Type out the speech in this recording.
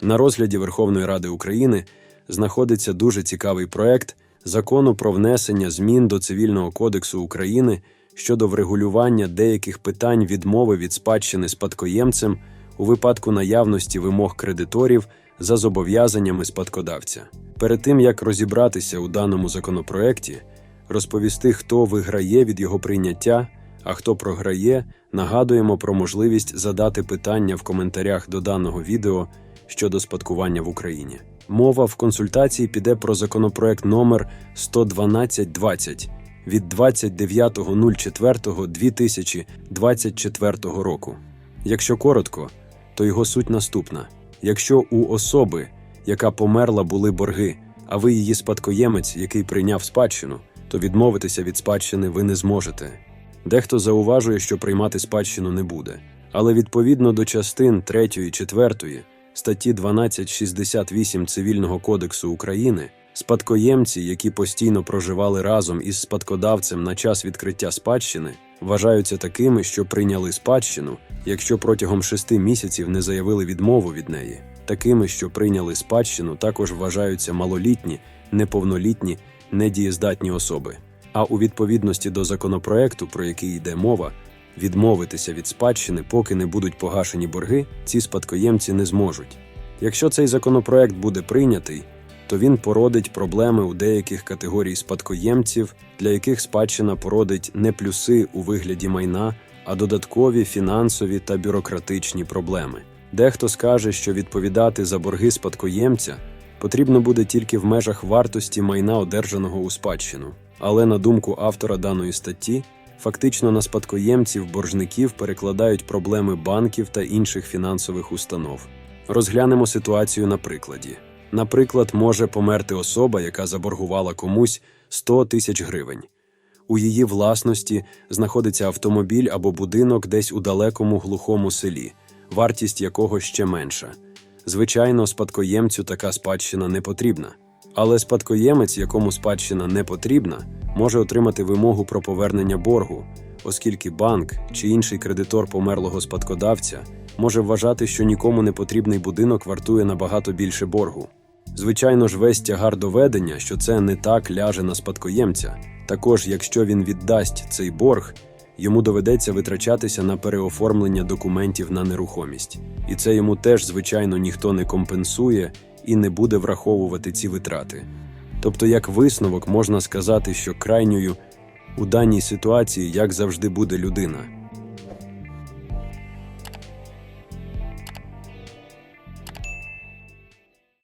На розгляді Верховної Ради України знаходиться дуже цікавий проект закону про внесення змін до Цивільного кодексу України щодо врегулювання деяких питань відмови від спадщини спадкоємцем у випадку наявності вимог кредиторів за зобов'язаннями спадкодавця. Перед тим як розібратися у даному законопроекті, розповісти, хто виграє від його прийняття, а хто програє, нагадуємо про можливість задати питання в коментарях до даного відео щодо спадкування в Україні. Мова в консультації піде про законопроект номер 11220 від 29.04.2024 року. Якщо коротко, то його суть наступна: якщо у особи, яка померла, були борги, а ви її спадкоємець, який прийняв спадщину, то відмовитися від спадщини ви не зможете. Дехто зауважує, що приймати спадщину не буде, але відповідно до частин 3 і 4 статті 1268 Цивільного кодексу України спадкоємці, які постійно проживали разом із спадкодавцем на час відкриття спадщини, вважаються такими, що прийняли спадщину, якщо протягом шести місяців не заявили відмову від неї. Такими, що прийняли спадщину, також вважаються малолітні, неповнолітні, недієздатні особи. А у відповідності до законопроекту, про який йде мова, відмовитися від спадщини, поки не будуть погашені борги, ці спадкоємці не зможуть. Якщо цей законопроект буде прийнятий, то він породить проблеми у деяких категорій спадкоємців, для яких спадщина породить не плюси у вигляді майна, а додаткові фінансові та бюрократичні проблеми. Дехто скаже, що відповідати за борги спадкоємця потрібно буде тільки в межах вартості майна, одержаного у спадщину. Але на думку автора даної статті, фактично на спадкоємців боржників перекладають проблеми банків та інших фінансових установ. Розглянемо ситуацію на прикладі. Наприклад, може померти особа, яка заборгувала комусь 100 тисяч гривень. У її власності знаходиться автомобіль або будинок десь у далекому глухому селі, вартість якого ще менша. Звичайно, спадкоємцю така спадщина не потрібна. Але спадкоємець, якому спадщина не потрібна, може отримати вимогу про повернення боргу, оскільки банк чи інший кредитор померлого спадкодавця може вважати, що нікому не потрібний будинок вартує набагато більше боргу. Звичайно ж, весь тягар доведення, що це не так ляже на спадкоємця. Також, якщо він віддасть цей борг, йому доведеться витрачатися на переоформлення документів на нерухомість, і це йому теж, звичайно, ніхто не компенсує і не буде враховувати ці витрати. Тобто, як висновок, можна сказати, що крайньою у даній ситуації, як завжди, буде людина.